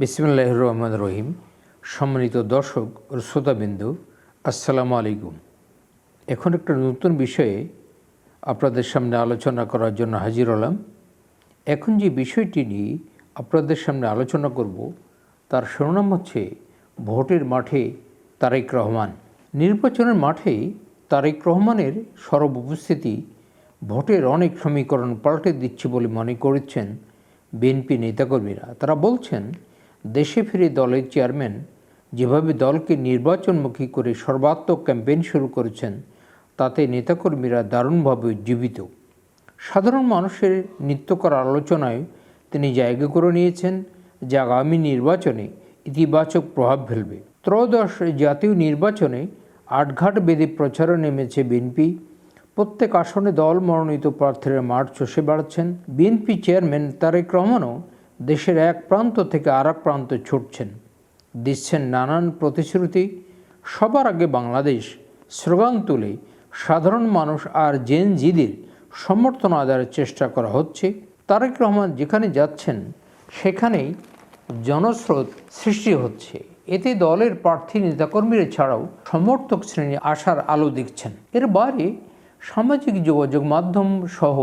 বিসমুল্লাহ রহমান রহিম। সম্মানিত দর্শক শ্রোতাবিন্দু, আসসালামু আলাইকুম। এখন একটা নতুন বিষয়ে আপনাদের সামনে আলোচনা করার জন্য হাজির হলাম। এখন যে বিষয়টি নিয়ে আপনাদের সামনে আলোচনা করব, তার শিরোনাম হচ্ছে ভোটের মাঠে তারেক রহমান। নির্বাচনের মাঠে তারেক রহমানের সরব উপস্থিতি ভোটের অনেক সমীকরণ পাল্টে দিচ্ছে বলে মনে করছেন বিএনপি নেতাকর্মীরা। তারা বলছেন দেশে ফিরে দলের চেয়ারম্যান যেভাবে দলকে নির্বাচনমুখী করে সর্বাত্মক ক্যাম্পেইন শুরু করেছেন, তাতে নেতাকর্মীরা দারুণভাবে উজ্জীবিত সাধারণ মানুষের নিত্যকর আলোচনায় তিনি জায়গা করে নিয়েছেন, যা আগামী নির্বাচনে ইতিবাচক প্রভাব ফেলবে। ত্রয়োদশ জাতীয় নির্বাচনে আটঘাট বেঁধে প্রচারে নেমেছে বিএনপি। প্রত্যেক আসনে দল মনোনীত প্রার্থীরা মাঠ চষে বেড়াচ্ছেন বিএনপি চেয়ারম্যান তারেক রহমানও দেশের এক প্রান্ত থেকে আর এক প্রান্তে ছুটছেন। দিচ্ছেন নানান প্রতিশ্রুতি। সবার আগে বাংলাদেশ স্লোগান তুলে সাধারণ মানুষ আর জেন জিদের সমর্থন আদায়ের চেষ্টা করা হচ্ছে। তারেক রহমান যেখানে যাচ্ছেন, সেখানেই জনস্রোত সৃষ্টি হচ্ছে। এতে দলের প্রার্থী নেতাকর্মীরা ছাড়াও সমর্থক শ্রেণি আশার আলো দেখছেন। এর বাইরে সামাজিক যোগাযোগ মাধ্যম সহ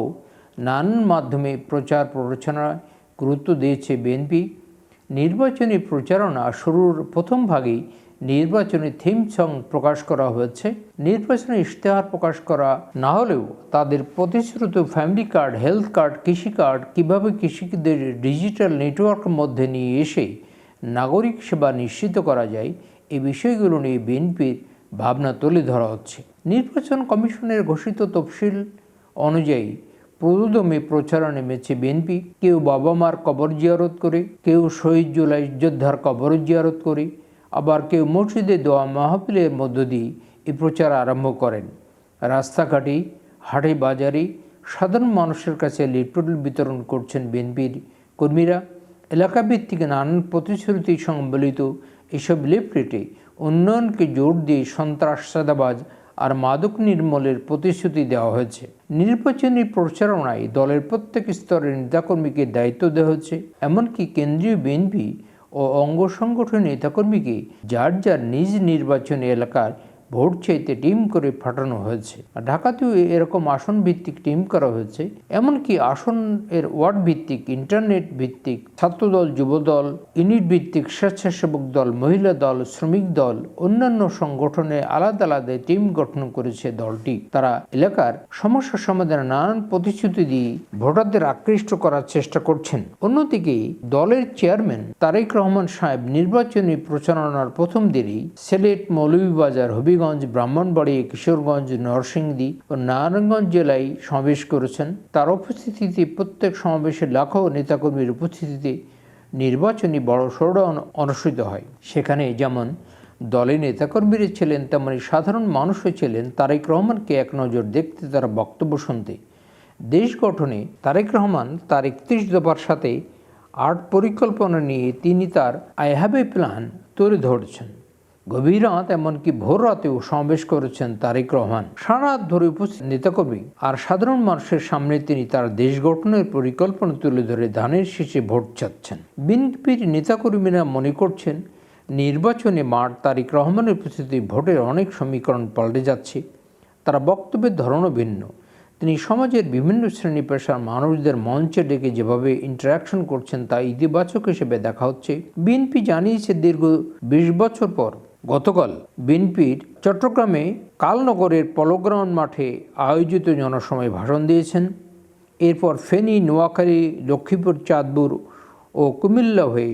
নানান মাধ্যমে প্রচার প্ররোচনায় গুরুত্ব দিয়েছে বিএনপি নির্বাচনী প্রচারণা শুরুর প্রথম ভাগেই নির্বাচনী থিম সং প্রকাশ করা হয়েছে। নির্বাচনী ইশতেহার প্রকাশ করা না হলেও তাদের প্রতিশ্রুত ফ্যামিলি কার্ড, হেলথ কার্ড, কৃষি কার্ড, কীভাবে কৃষিকদের ডিজিটাল নেটওয়ার্কের মধ্যে নিয়ে এসে নাগরিক সেবা নিশ্চিত করা যায় এই বিষয়গুলো নিয়ে বিএনপির ভাবনা তুলে ধরা হচ্ছে। নির্বাচন কমিশনের ঘোষিত তফসিল অনুযায়ী প্রদমে প্রচারে নেমেছে বিএনপি। কেউ বাবা মার কবর জিয়ারত করে, কেউ শহীদ জুলাই যোদ্ধার কবর জিয়ারত করে, আবার কেউ মসজিদে দোয়া মাহফিলের মধ্য দিয়ে এই প্রচার আরম্ভ করেন। রাস্তাঘাটে, হাটে, বাজারে সাধারণ মানুষের কাছে লিফলেট বিতরণ করছেন বিএনপির কর্মীরা। এলাকাভিত্তিক নানান প্রতিশ্রুতি সংবলিত এসব লিফলেটে উন্নয়নকে জোর দিয়ে সন্ত্রাস সাদাবাজ আর মাদক নির্মূলের প্রতিশ্রুতি দেওয়া হয়েছে। নির্বাচনী প্রচারণায় দলের প্রত্যেক স্তরের নেতাকর্মীকে দায়িত্ব দেওয়া হয়েছে। এমনকি কেন্দ্রীয় বিএনপি ও অঙ্গ সংগঠনের নেতাকর্মীকে যার যার নিজ নির্বাচনী এলাকার ভোট চাইতে টিম করে ফাটানো হয়েছে। ঢাকাতেও এরকম আসন ভিত্তিক টিম করা হয়েছে, এমনকি আসন এর ওয়ার্ড ভিত্তিক ইন্টারনেট ভিত্তিক ছাত্রদল, যুবদল ইউনিট ভিত্তিক স্বেচ্ছাসেবক দল, মহিলা দল, শ্রমিক দল, অন্যান্য সংগঠনে আলাদা আলাদা টিম গঠন করেছে দলটি। তারা এলাকার সমস্যা সমাধানে নানান প্রতিশ্রুতি দিয়ে ভোটারদের আকৃষ্ট করার চেষ্টা করছেন। অন্যদিকে দলের চেয়ারম্যান তারেক রহমান সাহেব নির্বাচনী প্রচারণার প্রথম দিনেই সিলেট মৌলভীবাজার হবিগঞ্জ ব্রাহ্মণবাড়ি কিশোরগঞ্জ, নরসিংদী ও নারায়ণগঞ্জ জেলায় সমাবেশ করেছেন। তার উপস্থিতিতে প্রত্যেক সমাবেশে লাখো নেতাকর্মীর উপস্থিতিতে নির্বাচনী বড় সড় অনুষ্ঠিত হয়। সেখানে যেমন দলের নেতাকর্মীরা ছিলেন, তেমনি সাধারণ মানুষও ছিলেন। তারেক রহমানকে এক নজর দেখতে তারা বক্তব্য শুনতে। দেশ গঠনে তারেক রহমান তার একত্রিশ দফার সাথে আর্ট পরিকল্পনা নিয়ে তিনি তার আই হ্যাভ এ প্ল্যান তুলে ধরছেন। গভীর রাত, এমনকি ভোর রাতেও সমাবেশ করেছেন তারেক রহমান। সারা ধরে উপস্থিত নেতাকর্মী আর সাধারণ মানুষের সামনে তিনি তার দেশ গঠনের পরিকল্পনা তুলে ধরে ধানের শেষে ভোট চাচ্ছেন। বিএনপির নেতাকর্মীরা মনে করছেন, নির্বাচনে মাঠ তারিক রহমানের উপস্থিতি ভোটের অনেক সমীকরণ পাল্টে যাচ্ছে। তারা বক্তব্যের ধরনও ভিন্ন। তিনি সমাজের বিভিন্ন শ্রেণি পেশার মানুষদের মঞ্চে ডেকে যেভাবে ইন্টারাকশন করছেন তা ইতিবাচক হিসেবে দেখা হচ্ছে। বিএনপি জানিয়েছে, দীর্ঘ বিশ বছর পর গতকাল বিএনপির চট্টগ্রামে কালনগরের পলোগ্রাউন্ড মাঠে আয়োজিত জনসভায় ভাষণ দিয়েছেন। এরপর ফেনী, নোয়াখালী, লক্ষ্মীপুর, চাঁদপুর ও কুমিল্লা হয়ে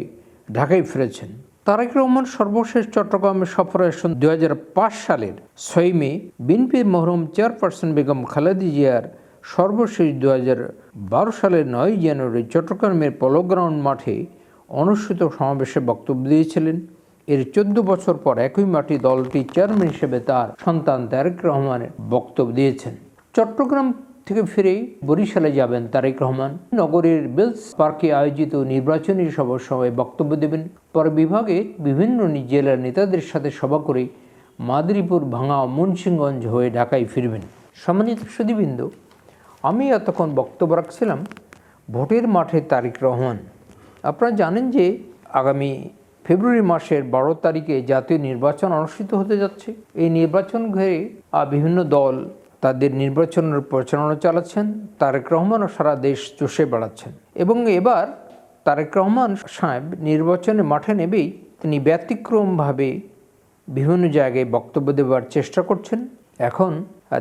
ঢাকায় ফিরেছেন। তারেক রহমান সর্বশেষ চট্টগ্রামে সফরে আসেন দু সালের ছয় মে বিএনপির মহরুম চেয়ারপারসন বেগম খালেদি জিয়ার সর্বশেষ দু সালের নয় জানুয়ারি চট্টগ্রামের পলোগ্রাউন্ড মাঠে অনুষ্ঠিত সমাবেশে বক্তব্য দিয়েছিলেন। এর চোদ্দ বছর পর একই মাটি দলটি চেয়ারম্যান হিসেবে তার সন্তান তারেক রহমানের বক্তব্য দিয়েছেন। চট্টগ্রাম থেকে ফিরে বরিশালে যাবেন তারেক রহমান। নগরের বেলস পার্কে আয়োজিত নির্বাচনী সভার সভায় বক্তব্য দেবেন। পরে বিভাগে বিভিন্ন জেলার নেতাদের সাথে সভা করে মাদারীপুর ভাঙা মুন্সিগঞ্জ হয়ে ঢাকায় ফিরবেন। সম্মানিত সুদীবৃন্দ আমি এতক্ষণ বক্তব্য রাখছিলাম ভোটের মাঠে তারেক রহমান। আপনারা জানেন যে আগামী ফেব্রুয়ারি মাসের বারো তারিখে জাতীয় নির্বাচন অনুষ্ঠিত হতে যাচ্ছে। এই নির্বাচন ঘিরে বিভিন্ন দল তাদের নির্বাচনের প্রচারণা চালাচ্ছেন। তারেক রহমানও সারা দেশ চষে বেড়াচ্ছেন। এবং এবার তারেক রহমান সাহেব নির্বাচনে মাঠে নেবেই তিনি ব্যতিক্রমভাবে বিভিন্ন জায়গায় বক্তব্য দেওয়ার চেষ্টা করছেন। এখন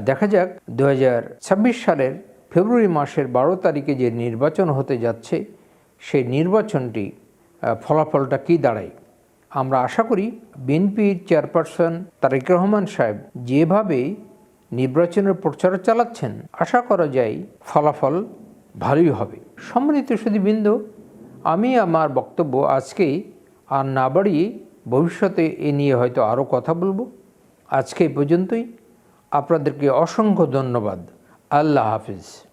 দেখা যাক দু হাজার ছাব্বিশ সালের ফেব্রুয়ারি মাসের বারো তারিখে যে নির্বাচন হতে যাচ্ছে, সেই নির্বাচনটি ফলাফলটা কী দাঁড়ায়? আমরা আশা করি বিএনপির চেয়ারপারসন তারেক রহমান সাহেব যেভাবে নির্বাচনের প্রচার চালাচ্ছেন, আশা করা যায় ফলাফল ভালোই হবে। সম্মানিত সুদীবৃন্দ আমি আমার বক্তব্য আজকে আর না বাড়িয়ে ভবিষ্যতে এ নিয়ে হয়তো আরও কথা বলব। আজকে পর্যন্তই। আপনাদেরকে অসংখ্য ধন্যবাদ। আল্লাহ হাফিজ।